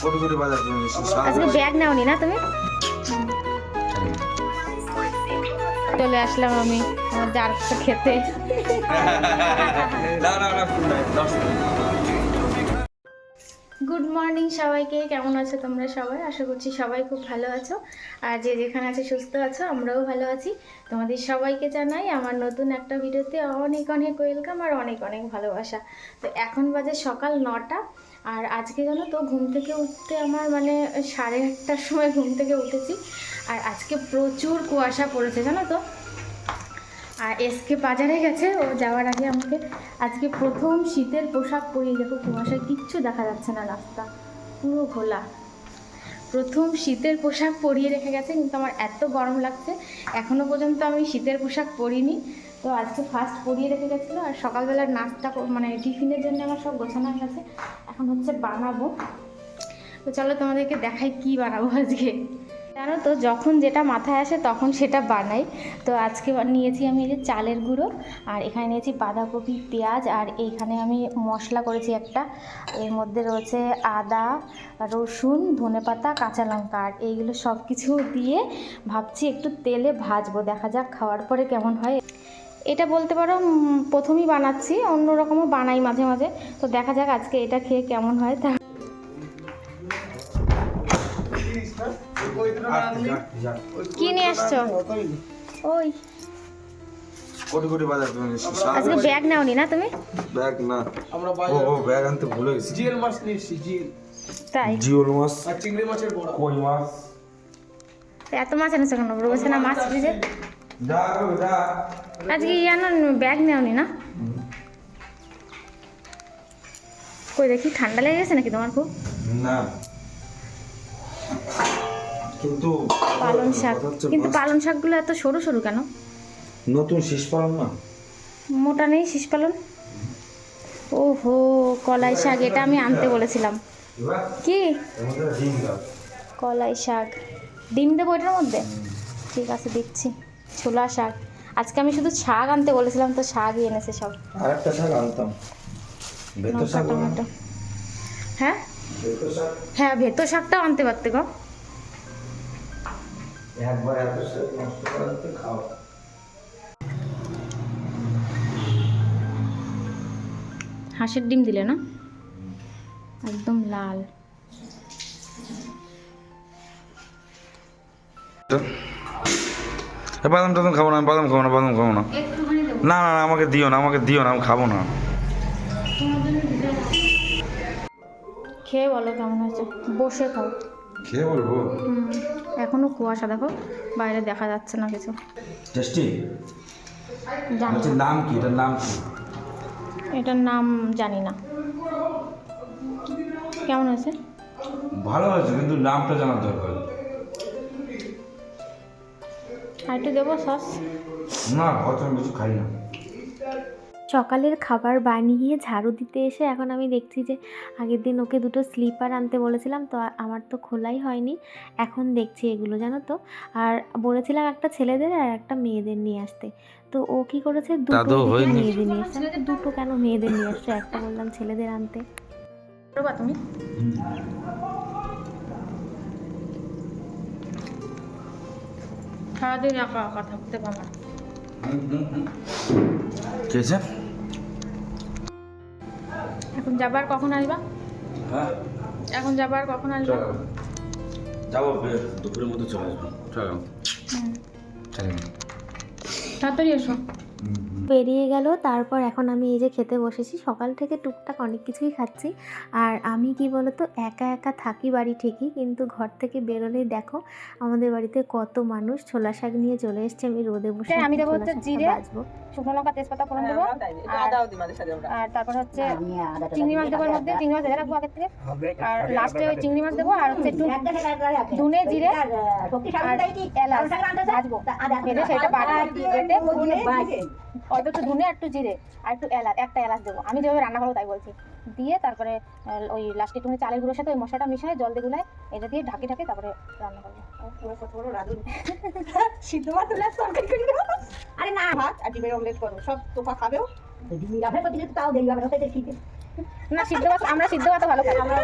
কোটি কোটি বাজার তুমি আজকে ব্যাগ নাওনি না তুমি? চলে আসলাম আমি আমার যার খেতে। না না না গুড মর্নিং সবাইকে, কেমন আছো তোমরা সবাই? আশা করছি সবাই খুব ভালো আছো। আর যে যেখানে আছে, সুস্থ আছো, আমরাও ভালো আছি। তোমাদের সবাইকে জানাই আমার নতুন একটা ভিডিওতে অনেক অনেক ওয়েলকাম আর অনেক অনেক ভালোবাসা। তো এখন বাজে সকাল নটা, আর আজকে জানো তো ঘুম থেকে উঠতে আমার মানে সাড়ে আটটার সময় ঘুম থেকে উঠেছি। আর আজকে প্রচুর কুয়াশা পড়েছে, জানো তো? আর এসকে বাজারে গেছে, ও যাওয়ার আগে আমাকে আজকে প্রথম শীতের পোশাক পরিয়ে দেখো, কুয়াশায় কিচ্ছু দেখা যাচ্ছে না রাস্তা, পুরো ঘোলা। প্রথম শীতের পোশাক পরিয়ে রেখে গেছে, কিন্তু আমার এত গরম লাগছে এখনও পর্যন্ত আমি শীতের পোশাক পরিনি। তো আজকে ফার্স্ট পরিয়ে রেখে গেছিল, আর সকালবেলার নাস্তা মানে টিফিনের জন্য আমার সব গোছানো হয়ে গেছে, এখন হচ্ছে বানাবো। তো চলো তোমাদেরকে দেখাই কি বানাবো আজকে। জানো তো, যখন যেটা মাথায় আসে তখন সেটা বানাই। তো আজকে নিয়েছি আমি এই যে চালের গুঁড়ো, আর এখানে নিয়েছি বাঁধাকপি, পেঁয়াজ, আর এইখানে আমি মশলা করেছি একটা। এর মধ্যে রয়েছে আদা, রসুন, ধনেপাতা, কাঁচা লঙ্কা, আর এইগুলো সব কিছু দিয়ে ভাবছি একটু তেলে ভাজবো, দেখা যাক খাওয়ার পরে কেমন হয়। এটা বলতে পারো প্রথমেই বানাচ্ছি, অন্যরকমও বানাই মাঝে মাঝে। তো দেখা যাক আজকে এটা খেয়ে কেমন হয়। তা কি নিয়ে আসছো? ওই। কোটি কোটি বাজার তুমি আজকে ব্যাগ নাওনি না তুমি? ব্যাগ না। আমরা বাজার ও ব্যাগ আনতে ভুলে গেছি। জিএল মাছ নিয়ে এসেছি জিএল তাই? জিওল মাছ আর চিংড়ি মাছের বড়া। কই মাছ? এত মাছ এনেছো কেন? রয়েছে না মাছ ফ্রিজে যা গো, আজকে ইয়ানো ব্যাগ নেওনি না? কই দেখি ঠান্ডা লেগে গেছে নাকি তোমার খুব? না। কিন্তু পালং শাক। কিন্তু পালং শাকগুলো এত সরু সরু কেন? নতুন শেষ পালন না? মোটা নেই শীষ পালন ওহো কলাই শাক এটা আমি আনতে বলেছিলাম। কি? কলাই শাক। ডিম দেবো এটার মধ্যে? ঠিক আছে দিচ্ছি। ছোলা শাক। আজকে আমি শুধু শাক আনতে বলেছিলাম তো শাকই এনেছে সব। আর একটা শাক আনতাম। ভেতর শাক হ্যাঁ? হ্যাঁ ভেতর শাকটাও আনতে পারতে গো। একবার এত নষ্ট করতে খাও। হাঁসের ডিম দিলে না? একদম লাল। বাদাম টাদাম খাব না আমি বাদাম খাব না বাদাম খাব না। না না না আমাকে দিও না আমাকে দিও না আমি খাব না। খেয়ে বলো কেমন হয়েছে। বসে খাও খেয়ে বলব? এখনও কুয়াশা দেখো বাইরে দেখা যাচ্ছে না কিছু। টেস্টি? জানি নাম কি? এটার নাম কি? এটার নাম জানি না। কেমন হয়েছে? ভালো হয়েছে কিন্তু নামটা জানার দরকার। আর একটু দেবো সস? না হয়তো কিছু খাই না। সকালের খাবার বানিয়ে ঝাড়ু দিতে এসে এখন আমি দেখছি যে আগের দিন ওকে দুটো স্লিপার আনতে বলেছিলাম তো আমার তো খোলাই হয়নি। এখন দেখছি এগুলো জানো তো? আর বলেছিলাম একটা ছেলেদের আর একটা মেয়েদের নিয়ে আসতে। তো ও কি করেছে? দুটো। মেয়েদের নিয়ে আসছে। দুটো কেন মেয়েদের নিয়ে আসছে? একটা বললাম ছেলেদের আনতে। তুমি? সারাদিন একা একা থাকতে পারবা। এখন যাবার কখন আসবা? হ্যাঁ। এখন যাবার কখন আসবা? যাব দুপুরের মধ্যে চলে আসব। চলো। চলো। তাড়াতাড়ি এসো। বেরিয়ে গেল তারপর এখন আমি এই যে খেতে বসেছি সকাল থেকে টুকটাক অনেক কিছুই খাচ্ছি। আর আমি কি বলতো একা একা থাকি বাড়ি ঠিকই কিন্তু ঘর থেকে বেরোলেই দেখো আমাদের বাড়িতে কত মানুষ ছোলা শাক নিয়ে চলে এসছে আমি রোদে বসে আমি দেবো জিরে। ভাজবো। শুকনো লঙ্কা তেজপাতা ফোড়ন দেবো। আর- আর তারপর হচ্ছে চিংড়ি মাছ দেবো মধ্যে। চিংড়ি মাছ ভেজে রাখব আগের থেকে আর লাস্টে ওই চিংড়ি মাছ দেবো আর হচ্ছে একটু ধনে জিরে আর এলাচ ভাজবো। ভেজে সেটা বেটে অল্প একটু ধনে আর একটু জিরে আর একটু এলাচ একটা এলাচ দেবো। আমি যেভাবে রান্না করব তাই বলছি। দিয়ে তারপরে ওই লাস্টে একটু চালের গুঁড়োর সাথে ওই মশলাটা মিশিয়ে জল দিয়ে গুলায় এটা দিয়ে ঢাকি ঢাকি তারপরে রান্না করব। সিদ্ধ তরকারি দেবো। আরে না ভাত আর ডিমের অমলেট করব সব তোফা খাবেও। ডিম যাবে প্রতিদিন তাও দেরি হবে না খেতে না সিদ্ধ ভাত আমরা সিদ্ধ ভাত ভালো খাই। আমরা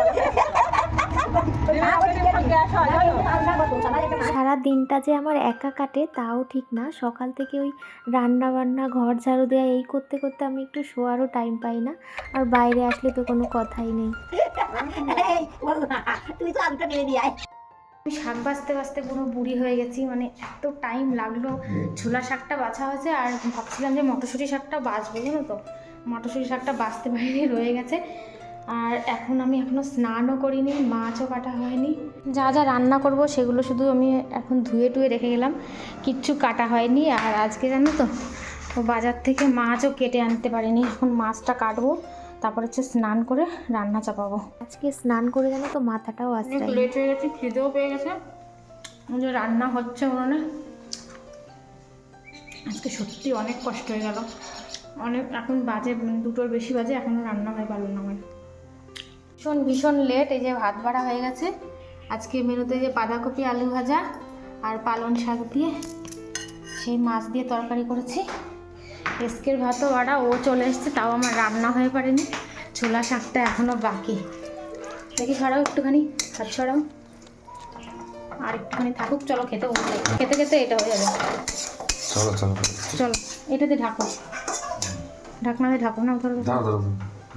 সারা দিনটা যে আমার একা কাটে তাও ঠিক না। সকাল থেকে ওই রান্না বান্না ঘর ঝাড়ু দেওয়া এই করতে করতে আমি একটু শোয়ারও টাইম পাই না। আর বাইরে আসলে তো কোনো কথাই নেই। তুই তো আলুটা নিয়ে দিয়ে আয়। শাক বাছতে বাছতে পুরো বুড়ি হয়ে গেছি মানে এত টাইম লাগল। ছোলা শাকটা বাছা হয়েছে আর ভাবছিলাম যে মটরশুঁটি শাকটা বাছবো জানো তো? মটরশুঁটি শাকটা বাছতে বাইরে রয়ে গেছে। আর এখন আমি এখনও স্নানও করিনি, মাছও কাটা হয়নি। যা যা রান্না করব সেগুলো শুধু আমি এখন ধুয়ে টুয়ে রেখে গেলাম। কিচ্ছু কাটা হয়নি আর আজকে জানো তো বাজার থেকে মাছও কেটে আনতে পারিনি। এখন মাছটা কাটবো। তারপর হচ্ছে স্নান করে রান্না চাপাবো। আজকে স্নান করে জানো তো মাথাটাও আসছে লেট হয়ে গেছে খিদেও পেয়ে গেছে। যে রান্না হচ্ছে উনুনে। আজকে সত্যি অনেক কষ্ট হয়ে গেল। অনেক এখন বাজে দুটোর বেশি বাজে এখনও রান্না হয়ে পারল না আমার ভীষণ ভীষণ লেট এই যে ভাত বাড়া হয়ে গেছে। আজকে মেনুতে যে বাঁধাকপি আলু ভাজা আর পালং শাক দিয়ে সেই মাছ দিয়ে তরকারি করেছি। এসকের ভাতও বাড়া ও চলে এসছে তাও আমার রান্না হয়ে পারেনি। ছোলা শাকটা এখনও বাকি। দেখি ছড়াও একটুখানি হাত ছড়াও আর একটুখানি থাকুক চলো খেতে খেতে খেতে এটা হয়ে যাবে। চলো চলো। চলো এটাতে ঢাকো। ঢাকনাতে ঢাকো না ধরো।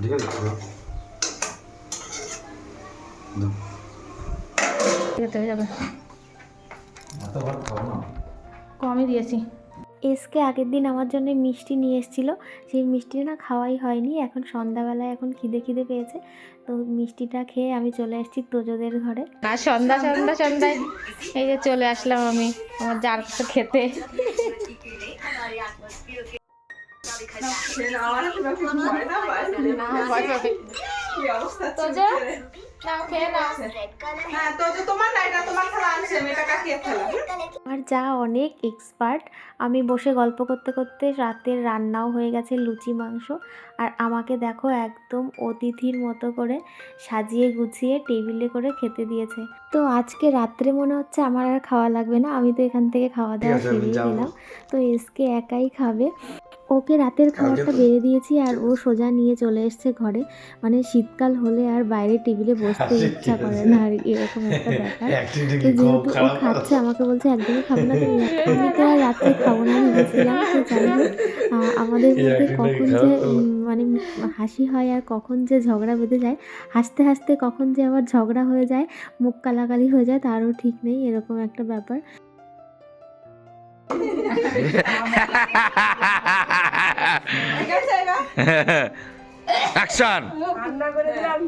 ঠিক আছে। দাও। হয়ে যাবে। কমই দিয়েছি। এসকে আগের দিন আমার জন্য মিষ্টি নিয়ে এসেছিল। সেই মিষ্টি না খাওয়াই হয়নি। এখন সন্ধ্যাবেলায় এখন খিদে খিদে পেয়েছে। তো মিষ্টিটা খেয়ে আমি চলে এসেছি তোজোদের ঘরে। আর সন্ধ্যা সন্ধ্যা সন্ধ্যায় এই যে চলে আসলাম আমি আমার যার কাছে খেতে। তোজো, হ্যাঁ খেলা আমার যা অনেক এক্সপার্ট আমি বসে গল্প করতে করতে রাতের রান্নাও হয়ে গেছে লুচি মাংস। আর আমাকে দেখো একদম অতিথির মতো করে সাজিয়ে গুছিয়ে টেবিলে করে খেতে দিয়েছে। তো আজকে রাত্রে মনে হচ্ছে আমার আর খাওয়া লাগবে না আমি তো এখান থেকে খাওয়া দাওয়া যাব। গেলাম। তো এসকে একাই খাবে। ওকে রাতের খাবারটা বেড়ে দিয়েছি আর ও সোজা নিয়ে চলে এসছে ঘরে। মানে শীতকাল হলে আর বাইরে টেবিলে বসতে ইচ্ছা করে না আর এরকম একটা ব্যাপার। তো যেহেতু ও খাচ্ছে আমাকে বলছে একদমই খাব না তুমি আমি তো আর রাত্রে খাব না। ভেবেছিলাম তো যাই হোক আমাদের মধ্যে কখন যে মানে হাসি হয় আর কখন যে ঝগড়া বেঁধে যায় হাসতে হাসতে কখন যে আবার ঝগড়া হয়ে যায় মুখ কালাকালি হয়ে যায় তারও ঠিক নেই এরকম একটা ব্যাপার। অ্যাকশন! রান্না করে দিলাম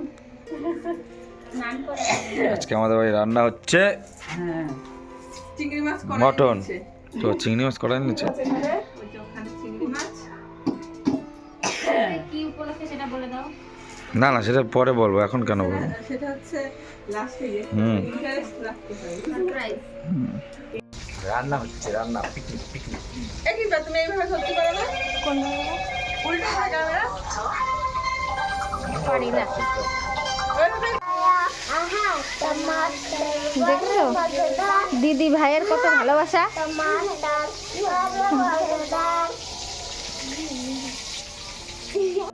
আজকে আমাদের বাড়ি রান্না হচ্ছে হ্যাঁ চিংড়ি মাছ করা মটন। তো চিংড়ি মাছ করাই নিচ্ছে না না সেটা পরে বলব। এখন কেন বলব? সেটা হচ্ছে লাস্টে হয় রান্না হচ্ছে রান্না পিকনিক পিকনিক। তুমি এইভাবে সত্যি করো না? কোন উল্টো ক্যামেরা। পারি না। দেখছ? দিদি ভাইয়ের কত ভালোবাসা।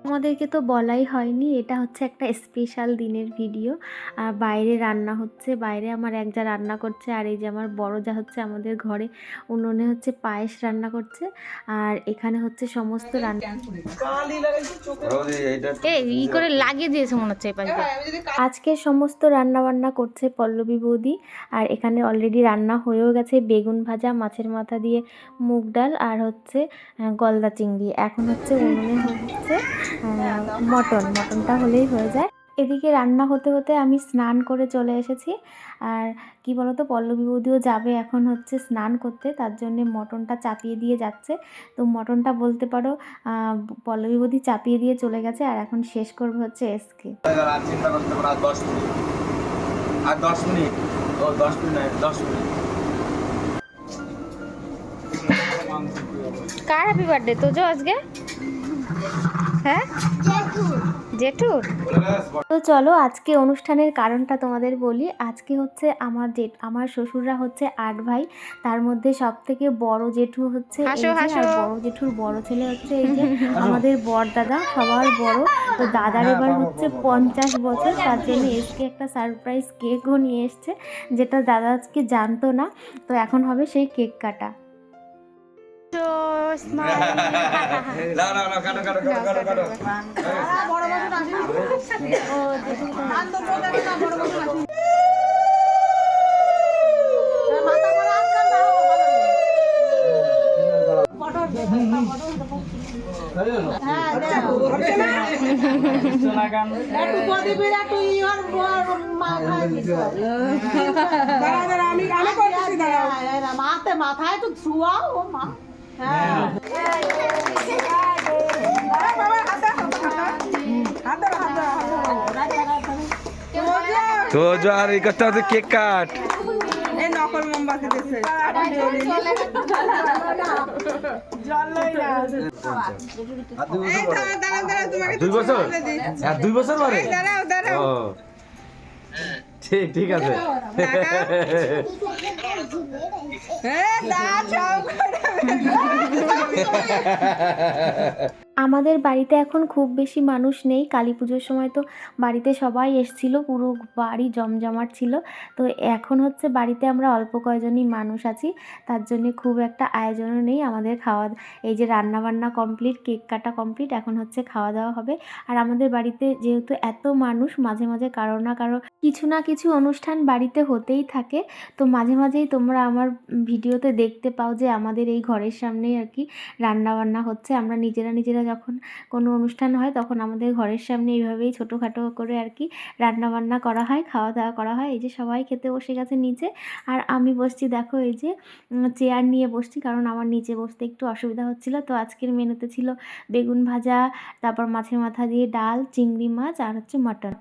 আমাদেরকে তো বলাই হয়নি এটা হচ্ছে একটা স্পেশাল দিনের ভিডিও আর বাইরে রান্না হচ্ছে বাইরে আমার এক যা রান্না করছে আর এই যে আমার বড় যা হচ্ছে আমাদের ঘরে উনুনে হচ্ছে পায়েস রান্না করছে। আর এখানে হচ্ছে সমস্ত রান্না এই ই করে লাগিয়ে দিয়েছে মনে হচ্ছে আজকে সমস্ত রান্না বান্না করছে পল্লবী বৌদি আর এখানে অলরেডি রান্না হয়েও গেছে বেগুন ভাজা মাছের মাথা দিয়ে মুগ ডাল আর হচ্ছে গলদা চিংড়ি। এখন হচ্ছে উনুনে হচ্ছে আহ, মটন মটনটা হলেই হয়ে যায়। এদিকে রান্না হতে হতে আমি স্নান করে চলে এসেছি। আর কি বলতো পল্লবী বৌদিও যাবে এখন হচ্ছে স্নান করতে তার জন্যে মটনটা চাপিয়ে দিয়ে যাচ্ছে। তো মটনটা বলতে পারো পল্লবী বৌদি চাপিয়ে দিয়ে চলে গেছে আর এখন শেষ করবে হচ্ছে এসকে। আর দশ মিনিট দশ মিনিট দশ মিনিট। কার হ্যাপি বার্থডে তোজো আজকে? হ্যাঁ? জেঠুর। তো চলো আজকে অনুষ্ঠানের কারণটা তোমাদের বলি। আজকে হচ্ছে আমার জেঠ আমার শ্বশুররা হচ্ছে আট ভাই। তার মধ্যে সব থেকে বড় জেঠু হচ্ছে। আর বড় জেঠুর বড় ছেলে হচ্ছে এই যে আমাদের বর দাদা সবার বড়। তো দাদার এবার হচ্ছে পঞ্চাশ বছর। তার জন্য এসকে একটা সারপ্রাইজ কেকও নিয়ে এসছে যেটা দাদা আজকে জানতো না। তো এখন হবে সেই কেক কাটা। না না না কাটো কাটো কাটো কাটো কাটো একটু প্রদীপের একটু ইহর মাথায় ছুয়াও ও মা হ্যাঁ তো আর এই করতে হচ্ছে কেক কাট দুই বছর দুই বছর পরে দাঁড়াও, দাঁড়াও। ঠিক ঠিক আছে। হ্যাঁ আমাদের বাড়িতে এখন খুব বেশি মানুষ নেই। কালী পুজোর সময় তো বাড়িতে সবাই এসছিল, পুরো বাড়ি জমজমাট ছিল। তো এখন হচ্ছে বাড়িতে আমরা অল্প কয়জনই মানুষ আছি। তার জন্য খুব একটা আয়োজনও নেই আমাদের খাওয়া এই যে রান্না বান্না কমপ্লিট কেক কাটা কমপ্লিট এখন হচ্ছে খাওয়া দাওয়া হবে। আর আমাদের বাড়িতে যেহেতু এত মানুষ, মাঝে মাঝে কারও না কারও কিছু না কিছু অনুষ্ঠান বাড়িতে হতেই থাকে। তো মাঝে মাঝেই তোমরা আমার ভিডিওতে দেখতে পাও যে আমাদের এই ঘরের সামনেই আর কি রান্নাবান্না হচ্ছে। আমরা নিজেরা নিজেরা যখন কোনো অনুষ্ঠান হয় তখন আমাদের ঘরের সামনে এইভাবেই ছোটোখাটো করে আর কি রান্নাবান্না করা হয় খাওয়া দাওয়া করা হয়। এই যে সবাই খেতে বসে গেছে নিচে। আর আমি বসছি, দেখো এই যে চেয়ার নিয়ে বসছি কারণ আমার নিচে বসতে একটু অসুবিধা হচ্ছিল। তো আজকের মেনুতে ছিল বেগুন ভাজা, তারপর মাছের মাথা দিয়ে ডাল, চিংড়ি মাছ আর হচ্ছে মটন।